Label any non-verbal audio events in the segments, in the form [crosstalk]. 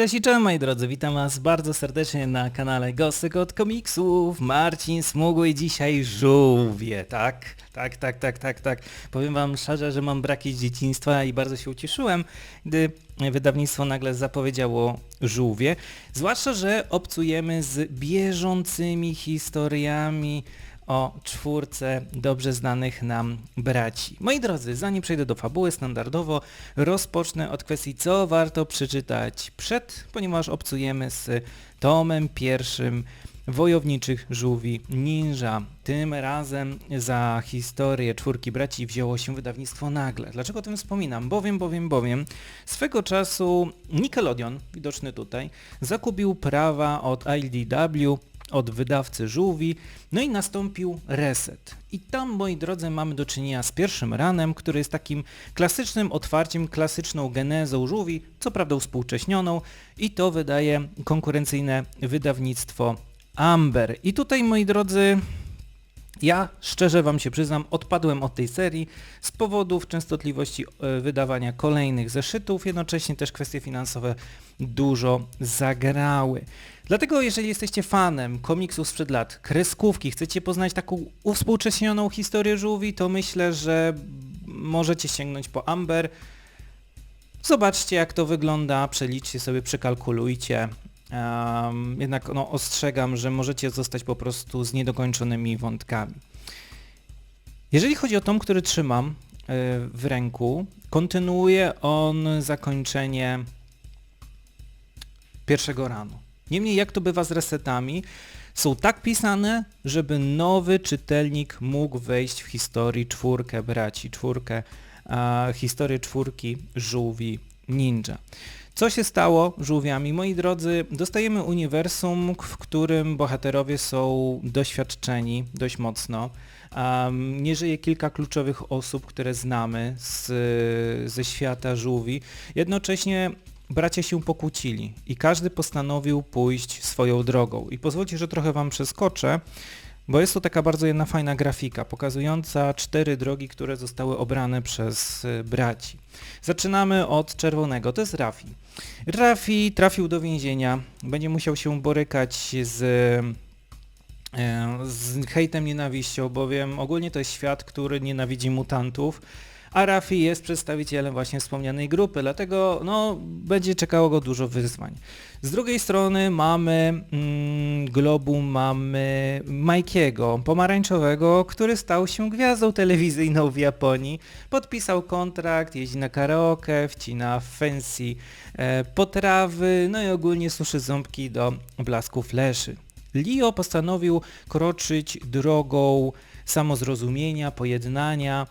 Cześć i cześć moi drodzy, witam was bardzo serdecznie na kanale Gosek od komiksów. Marcin Smugły i dzisiaj żółwie, tak? Tak, tak, tak, tak, tak. Powiem wam szczerze, że mam braki z dzieciństwa i bardzo się ucieszyłem, gdy wydawnictwo nagle zapowiedziało żółwie. Zwłaszcza, że obcujemy z bieżącymi historiami o czwórce dobrze znanych nam braci. Moi drodzy, zanim przejdę do fabuły, standardowo rozpocznę od kwestii, co warto przeczytać przed, ponieważ obcujemy z tomem pierwszym Wojowniczych Żółwi Ninja. Tym razem za historię czwórki braci wzięło się wydawnictwo nagle. Dlaczego o tym wspominam? Bowiem, bowiem, bowiem swego czasu Nickelodeon, widoczny tutaj, zakupił prawa od IDW od wydawcy żółwi, no i nastąpił reset. I tam, moi drodzy, mamy do czynienia z pierwszym ranem, który jest takim klasycznym otwarciem, klasyczną genezą żółwi, co prawda uspółcześnioną i to wydaje konkurencyjne wydawnictwo Amber. I tutaj, moi drodzy, ja szczerze Wam się przyznam, odpadłem od tej serii z powodów częstotliwości e, wydawania kolejnych zeszytów, jednocześnie też kwestie finansowe dużo zagrały. Dlatego jeżeli jesteście fanem komiksów sprzed lat, kreskówki, chcecie poznać taką uwspółcześnioną historię żółwi, to myślę, że możecie sięgnąć po Amber. Zobaczcie jak to wygląda, przeliczcie sobie, przekalkulujcie. Um, jednak no, ostrzegam, że możecie zostać po prostu z niedokończonymi wątkami. Jeżeli chodzi o tom, który trzymam y, w ręku, kontynuuje on zakończenie pierwszego ranu. Niemniej jak to bywa z resetami, są tak pisane, żeby nowy czytelnik mógł wejść w historię czwórkę braci, czwórkę, historię czwórki żółwi ninja. Co się stało żółwiami? Moi drodzy, dostajemy uniwersum, w którym bohaterowie są doświadczeni dość mocno. Um, nie żyje kilka kluczowych osób, które znamy z, ze świata żółwi. Jednocześnie bracia się pokłócili i każdy postanowił pójść swoją drogą. I pozwólcie, że trochę wam przeskoczę, bo jest to taka bardzo jedna fajna grafika, pokazująca cztery drogi, które zostały obrane przez y, braci. Zaczynamy od czerwonego, to jest Rafi. Rafi trafił do więzienia, będzie musiał się borykać z e, z hejtem, nienawiścią, bowiem ogólnie to jest świat, który nienawidzi mutantów, a Rafi jest przedstawicielem właśnie wspomnianej grupy, dlatego no, będzie czekało go dużo wyzwań. Z drugiej strony mamy mm, Globu, mamy Majkiego, pomarańczowego, który stał się gwiazdą telewizyjną w Japonii, podpisał kontrakt, jeździ na karaoke, wcina fancy e, potrawy, no i ogólnie suszy ząbki do blasku fleszy. Leo postanowił kroczyć drogą samozrozumienia, pojednania,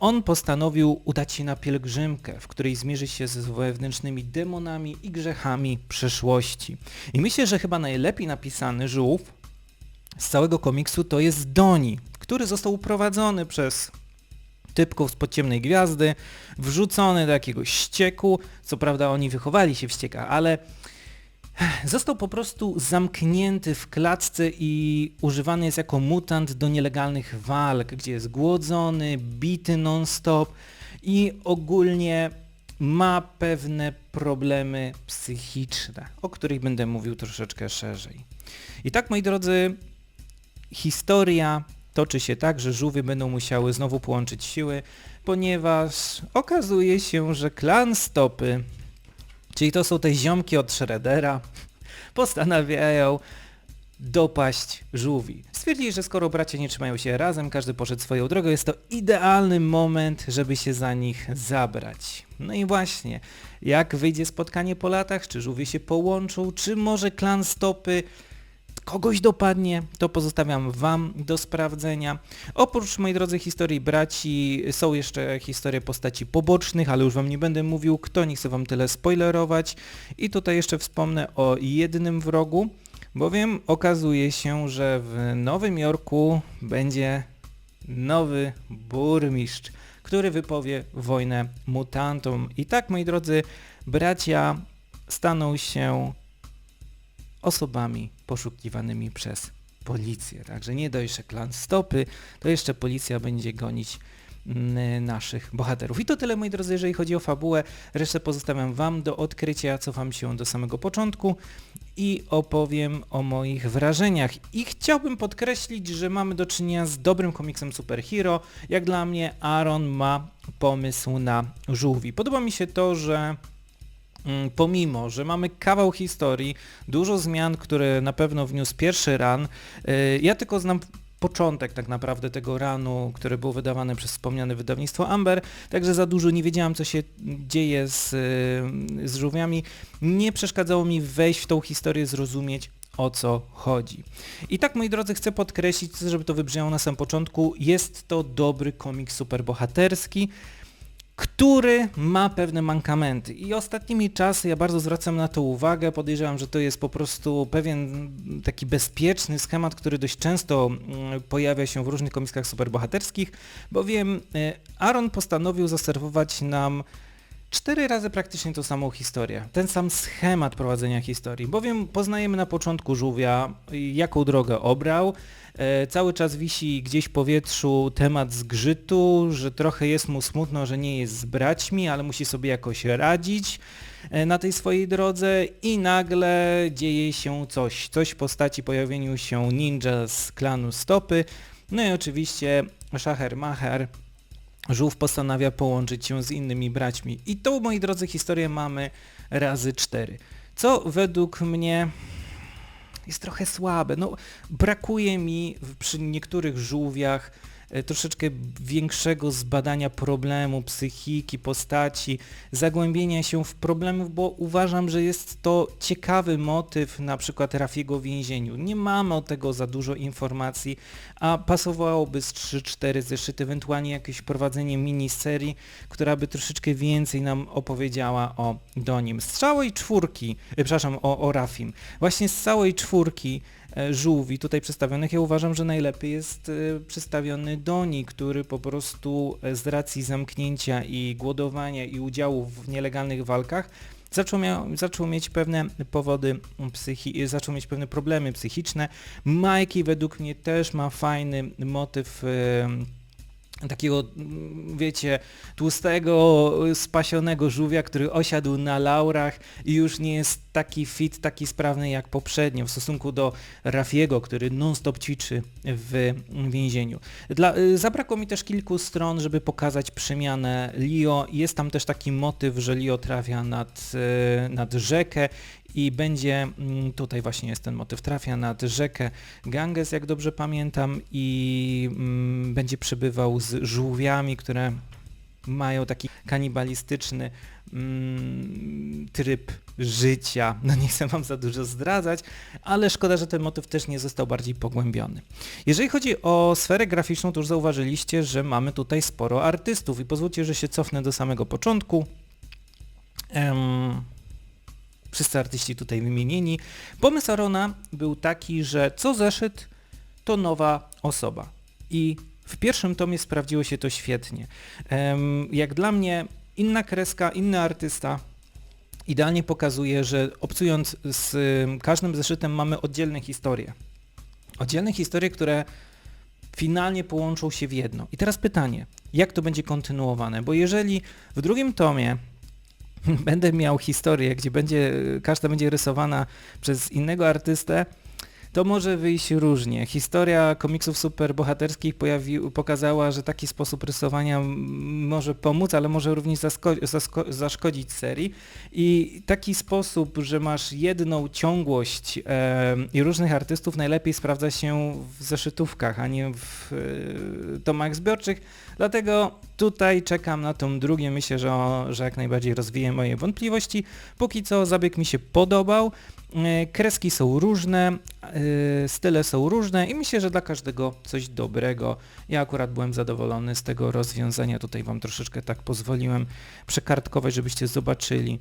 on postanowił udać się na pielgrzymkę, w której zmierzy się ze wewnętrznymi demonami i grzechami przeszłości. I myślę, że chyba najlepiej napisany żółw z całego komiksu to jest Doni, który został uprowadzony przez typków z podciemnej gwiazdy, wrzucony do jakiegoś ścieku. Co prawda oni wychowali się w ściekach, ale Został po prostu zamknięty w klatce i używany jest jako mutant do nielegalnych walk, gdzie jest głodzony, bity non-stop i ogólnie ma pewne problemy psychiczne, o których będę mówił troszeczkę szerzej. I tak, moi drodzy, historia toczy się tak, że żółwie będą musiały znowu połączyć siły, ponieważ okazuje się, że klan Stopy Czyli to są te ziomki od Shreddera, postanawiają dopaść żółwi. Stwierdzili, że skoro bracia nie trzymają się razem, każdy poszedł swoją drogą, jest to idealny moment, żeby się za nich zabrać. No i właśnie, jak wyjdzie spotkanie po latach, czy żółwie się połączą, czy może klan stopy kogoś dopadnie, to pozostawiam Wam do sprawdzenia. Oprócz, moi drodzy, historii braci są jeszcze historie postaci pobocznych, ale już Wam nie będę mówił kto, nie chcę Wam tyle spoilerować. I tutaj jeszcze wspomnę o jednym wrogu, bowiem okazuje się, że w Nowym Jorku będzie nowy burmistrz, który wypowie wojnę mutantom. I tak, moi drodzy, bracia staną się osobami poszukiwanymi przez policję. Także nie dość, że klan stopy, to jeszcze policja będzie gonić mm, naszych bohaterów. I to tyle moi drodzy, jeżeli chodzi o fabułę. Resztę pozostawiam Wam do odkrycia, cofam się do samego początku i opowiem o moich wrażeniach. I chciałbym podkreślić, że mamy do czynienia z dobrym komiksem superhero. Jak dla mnie Aaron ma pomysł na żółwi. Podoba mi się to, że pomimo, że mamy kawał historii, dużo zmian, które na pewno wniósł pierwszy ran, y, ja tylko znam początek tak naprawdę tego ranu, które było wydawane przez wspomniane wydawnictwo Amber, także za dużo nie wiedziałam, co się dzieje z, y, z żółwiami. Nie przeszkadzało mi wejść w tą historię, zrozumieć o co chodzi. I tak, moi drodzy, chcę podkreślić, żeby to wybrzmiało na samym początku, jest to dobry komiks superbohaterski, który ma pewne mankamenty. I ostatnimi czasy ja bardzo zwracam na to uwagę. Podejrzewam, że to jest po prostu pewien taki bezpieczny schemat, który dość często mm, pojawia się w różnych komiksach superbohaterskich, bowiem y, Aaron postanowił zaserwować nam cztery razy praktycznie tą samą historię. Ten sam schemat prowadzenia historii, bowiem poznajemy na początku żółwia, jaką drogę obrał, e, cały czas wisi gdzieś w powietrzu temat zgrzytu, że trochę jest mu smutno, że nie jest z braćmi, ale musi sobie jakoś radzić e, na tej swojej drodze i nagle dzieje się coś, coś w postaci pojawieniu się ninja z klanu Stopy, no i oczywiście Szacher Macher Żółw postanawia połączyć się z innymi braćmi. I tą, moi drodzy, historię mamy razy cztery. Co według mnie jest trochę słabe. No, brakuje mi przy niektórych żółwiach troszeczkę większego zbadania problemu, psychiki, postaci, zagłębienia się w problemów, bo uważam, że jest to ciekawy motyw na przykład Rafiego w więzieniu. Nie mamy o tego za dużo informacji, a pasowałoby z 3-4 zeszyty, ewentualnie jakieś prowadzenie miniserii, która by troszeczkę więcej nam opowiedziała o do nim. Z całej czwórki, e, przepraszam, o, o Rafim, właśnie z całej czwórki E, żółwi tutaj przedstawionych, ja uważam, że najlepiej jest e, przedstawiony Doni, który po prostu e, z racji zamknięcia i głodowania i udziału w nielegalnych walkach zaczął, miał, zaczął mieć pewne powody psychi, zaczął mieć pewne problemy psychiczne. Mikey według mnie też ma fajny motyw takiego, mm, wiecie, tłustego, spasionego żółwia, który osiadł na laurach i już nie jest taki fit, taki sprawny jak poprzednio w stosunku do Rafiego, który non-stop ćwiczy w więzieniu. Dla, y, zabrakło mi też kilku stron, żeby pokazać przemianę Leo. Jest tam też taki motyw, że Leo trafia nad, y, nad rzekę i będzie, mm, tutaj właśnie jest ten motyw, trafia nad rzekę Ganges, jak dobrze pamiętam, i mm, będzie przebywał z żółwiami, które mają taki kanibalistyczny mm, tryb życia. No nie chcę wam za dużo zdradzać, ale szkoda, że ten motyw też nie został bardziej pogłębiony. Jeżeli chodzi o sferę graficzną, to już zauważyliście, że mamy tutaj sporo artystów i pozwólcie, że się cofnę do samego początku. Um, wszyscy artyści tutaj wymienieni. Pomysł Arona był taki, że co zeszyt to nowa osoba. I w pierwszym tomie sprawdziło się to świetnie. Jak dla mnie inna kreska, inny artysta idealnie pokazuje, że obcując z każdym zeszytem mamy oddzielne historie. Oddzielne historie, które finalnie połączą się w jedno. I teraz pytanie, jak to będzie kontynuowane? Bo jeżeli w drugim tomie [laughs] będę miał historię, gdzie będzie, każda będzie rysowana przez innego artystę, to może wyjść różnie. Historia komiksów superbohaterskich pojawi, pokazała, że taki sposób rysowania może pomóc, ale może również zaszkodzić serii. I taki sposób, że masz jedną ciągłość i różnych artystów najlepiej sprawdza się w zeszytówkach, a nie w e, tomach zbiorczych. Dlatego tutaj czekam na tą drugie. Myślę, że, że jak najbardziej rozwiję moje wątpliwości. Póki co zabieg mi się podobał. E, kreski są różne, e, style są różne i myślę, że dla każdego coś dobrego. Ja akurat byłem zadowolony z tego rozwiązania. Tutaj Wam troszeczkę tak pozwoliłem przekartkować, żebyście zobaczyli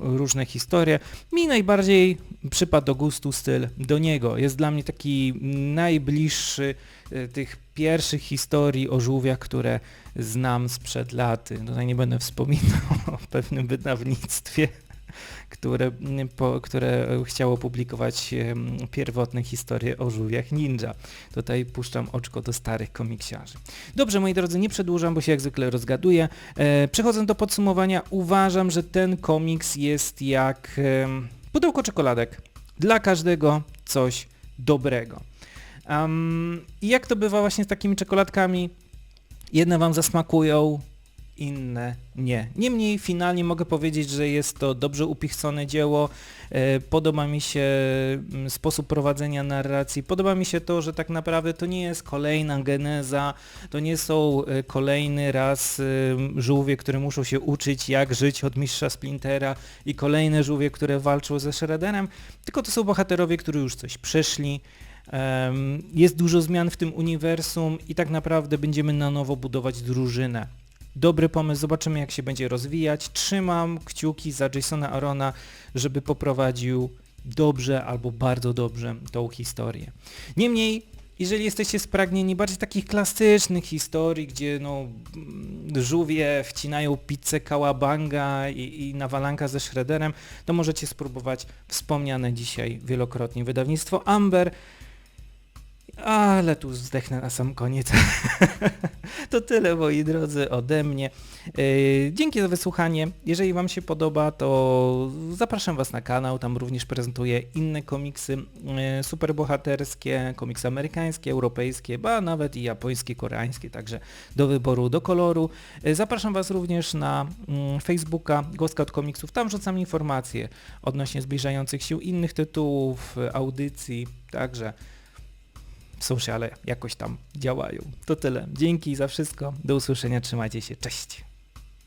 różne historie. Mi najbardziej przypadł do gustu styl do niego. Jest dla mnie taki najbliższy e, tych pierwszych historii o żółwiach, które znam sprzed lat. Tutaj nie będę wspominał [laughs] o pewnym wydawnictwie które, po, które chciało publikować pierwotne historie o żółwiach ninja. Tutaj puszczam oczko do starych komiksiarzy. Dobrze, moi drodzy, nie przedłużam, bo się jak zwykle rozgaduję. E, przechodząc do podsumowania, uważam, że ten komiks jest jak pudełko czekoladek. Dla każdego coś dobrego. Um, I jak to bywa właśnie z takimi czekoladkami? Jedne wam zasmakują, inne nie. Niemniej finalnie mogę powiedzieć, że jest to dobrze upichcone dzieło. E, Podoba mi się mm, sposób prowadzenia narracji. Podoba mi się to, że tak naprawdę to nie jest kolejna geneza, to nie są e, kolejny raz e, żółwie, które muszą się uczyć jak żyć od mistrza Splintera i kolejne żółwie, które walczą ze Shredderem, tylko to są bohaterowie, którzy już coś przeszli, Jest dużo zmian w tym uniwersum i tak naprawdę będziemy na nowo budować drużynę. Dobry pomysł, zobaczymy jak się będzie rozwijać. Trzymam kciuki za Jasona Arona, żeby poprowadził dobrze albo bardzo dobrze tą historię. Niemniej, jeżeli jesteście spragnieni bardziej takich klasycznych historii, gdzie no, mm, żółwie wcinają pizzę kałabanga i, i nawalanka ze Shredderem, to możecie spróbować wspomniane dzisiaj wielokrotnie wydawnictwo Amber, ale tu zdechnę na sam koniec. [laughs] to tyle moi drodzy ode mnie. Yy, Dzięki za wysłuchanie. Jeżeli Wam się podoba, to zapraszam Was na kanał. Tam również prezentuję inne komiksy yy, superbohaterskie, komiksy amerykańskie, europejskie, ba nawet i japońskie, koreańskie, także do wyboru, do koloru. Yy, Zapraszam Was również na mm, Facebooka Ghost Scout Komiksów. Tam rzucam informacje odnośnie zbliżających się innych tytułów, audycji, także sociale jakoś tam działają. To tyle. Dzięki za wszystko. Do usłyszenia. Trzymajcie się. Cześć.